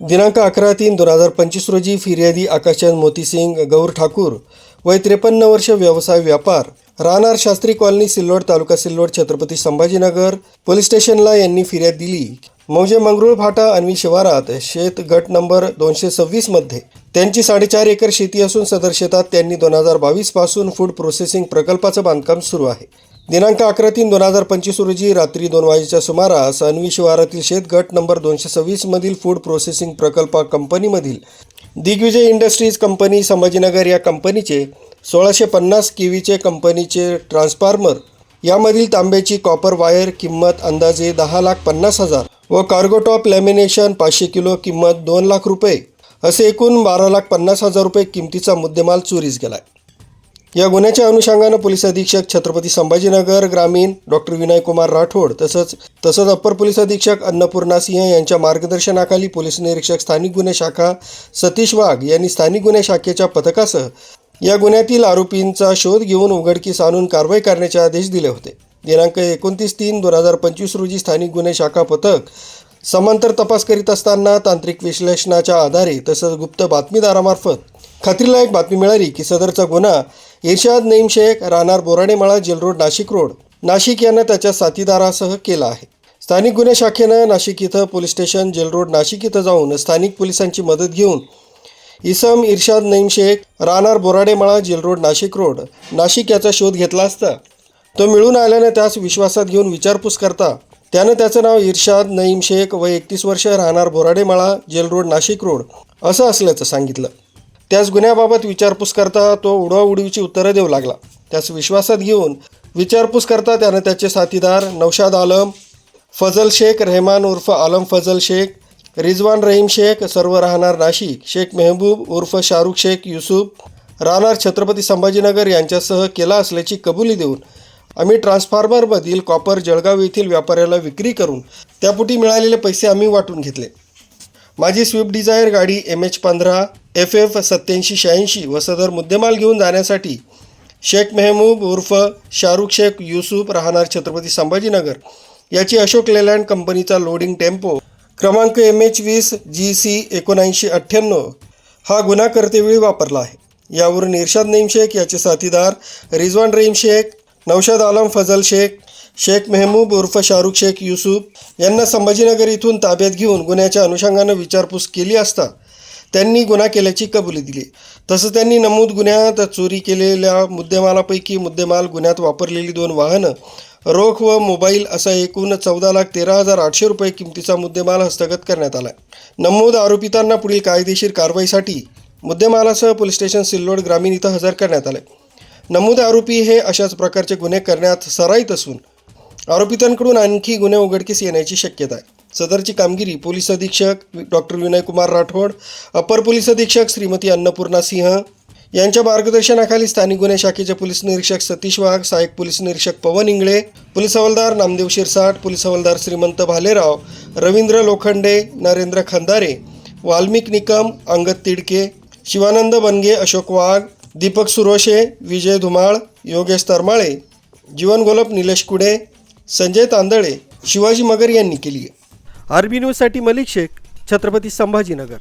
दिनांक अकरा तीन दोन हजार पंचवीस रोजी फिर्यादी आकाशचंद मोतीसिंग गौर ठाकूर वय त्रेपन्न वर्ष व्यवसाय व्यापार राहणार शास्त्री कॉलनी सिल्लोड तालुका सिल्लोड छत्रपती संभाजीनगर पोलीस स्टेशनला यांनी फिर्याद दिली. मौजे मंगरुळ फाटा अन्वी शिवारात शेत गट नंबर दोनशे सव्वीसमध्ये. त्यांची साडेचार एकर शेती असून सदर शेतात त्यांनी दोन हजार बावीसपासून फूड प्रोसेसिंग प्रकल्पाचं बांधकाम सुरू आहे. दिनांक अकरा तीन दोन हजार पंचवीस रोजी रात्री दोन वाजेच्या सुमारास अन्वी शिवारातील शेतगट नंबर दोनशे सव्वीस मधील फूड प्रोसेसिंग प्रकल्प कंपनीमधील दिग्विजय इंडस्ट्रीज कंपनी संभाजीनगर या कंपनीचे सोळाशे पन्नास किवीचे कंपनीचे ट्रान्सफॉर्मर यामधील तांब्याची कॉपर वायर किंमत अंदाजे दहा लाख पन्नास हजार व कार्गोटॉप लॅमिनेशन पाचशे किलो किंमत दोन लाख रुपये असे एकूण बारा लाख पन्नास हजार रुपये किमतीचा मुद्देमाल चोरीस गेलाय. या गुन्ह्याच्या अनुषंगानं पोलीस अधीक्षक छत्रपती संभाजीनगर ग्रामीण डॉक्टर विनयकुमार राठोड तसंच तसंच अप्पर पोलीस अधीक्षक अन्नपूर्णा सिंह यांच्या मार्गदर्शनाखाली पोलीस निरीक्षक स्थानिक गुन्हे शाखा सतीश वाघ यांनी स्थानिक गुन्हे शाखेच्या पथकासह या गुन्ह्यातील आरोपींचा शोध घेऊन उघडकीस आणून कारवाई करण्याचे आदेश दिले होते. दिनांक एकोणतीस तीन दोन हजार पंचवीस रोजी स्थानिक गुन्हे शाखा पथक समांतर तपास करीत असताना तांत्रिक विश्लेषणाच्या आधारे तसंच गुप्त बातमीदारामार्फत खात्रीलायक बातमी मिळाली की सदरचा गुन्हा इर्शाद नईम शेख राहणार Borademala jail road Nashik road. Nashik यानं त्याच्या साथीदारासह केला आहे. स्थानिक गुन्हे शाखेनं नाशिक इथं police station jail road Nashik इथं जाऊन स्थानिक पोलिसांची मदत घेऊन इसम इर्शाद नईम शेख राहणार Borademala jail road Nashik road Nashik याचा शोध घेतला असता. तो मिळून आल्यानं त्यास विश्वासात घेऊन विचारपूस करता. त्यानं त्याचं नाव इर्शाद नईम शेख व एकतीस वर्ष राहणार Borademala jail road Nashik road असं असल्याचं सांगितलं. त्याच गुन्ह्याबाबत विचारपूस करता तो उडवाउडवीची उत्तरं देऊ लागला. त्यास विश्वासात घेऊन विचारपूस करता त्यानं त्याचे साथीदार नौशाद आलम फजल शेख रहमान उर्फ आलम फजल शेख रिजवान रहीम शेख सर्व राहणार नाशिक शेख मेहबूब उर्फ शाहरुख शेख युसुफ राहणार छत्रपती संभाजीनगर यांच्यासह केला असल्याची कबुली देऊन आम्ही ट्रान्सफॉर्मरमधील कॉपर जळगाव येथील व्यापाऱ्याला विक्री करून त्यापोटी मिळालेले पैसे आम्ही वाटून घेतले. माझी स्विफ्ट डिझायर गाडी एम एच पंधरा एफ एफ सत्याऐंशी शहाऐंशी व सदर मुद्देमाल घेऊन जाण्यासाठी शेख मेहमूब उर्फ शाहरुख शेख युसुफ राहणार छत्रपती संभाजीनगर याची अशोक लेलँड कंपनीचा लोडिंग टेम्पो क्रमांक एम एच वीस जी सी एकोणऐंशी अठ्ठ्याण्णव हा गुन्हा करतेवेळी वापरला आहे. यावरून इर्शाद नईम शेख याचे साथीदार रिजवान रहीम शेख नौशाद आलम फजल शेख शेख मेहमूब उर्फ शाहरुख शेख युसुफ यांना संभाजीनगर इथून ताब्यात घेऊन गुन्ह्याच्या अनुषंगानं विचारपूस केली असता त्यांनी गुन्हा केल्याची कबुली दिली. तसं त्यांनी नमूद गुन्ह्यात चोरी केलेल्या मुद्देमालापैकी मुद्देमाल गुन्ह्यात वापरलेली दोन वाहनं रोख व मोबाईल असा एकूण चौदा लाख तेरा हजार आठशे रुपये किमतीचा मुद्देमाल हस्तगत करण्यात आला नमूद आरोपितांना पुढील कायदेशीर कारवाईसाठी मुद्देमालासह पोलीस स्टेशन सिल्लोड ग्रामीण इथं हजर करण्यात आले नमूद आरोपी हे अशाच प्रकारचे गुन्हे करण्यात सराईत असून आरोपितांकडून आणखी गुन्हे उघडकीस येण्याची शक्यता आहे. सदरची कामगिरी पोलीस अधीक्षक डॉक्टर विनयकुमार राठोड अपर पोलीस अधीक्षक श्रीमती अन्नपूर्णा सिंह यांच्या मार्गदर्शनाखाली स्थानिक गुन्हे शाखेचे पोलीस निरीक्षक सतीश वाघ सहाय्यक पोलीस निरीक्षक पवन इंगळे पोलीस हवालदार नामदेव शिरसाट पोलीस हवालदार श्रीमंत भालेराव रवींद्र लोखंडे नरेंद्र खंदारे वाल्मिक निकम अंगद तिडके शिवानंद बनगे अशोक वाघ दीपक सुरोशे विजय धुमाळ योगेश तरमाळे जीवन गोलप निलेश कुडे संजय तांदळे शिवाजी मगर यांनी केली आरबी न्यूजसाठी मलिक शेख छत्रपती संभाजीनगर.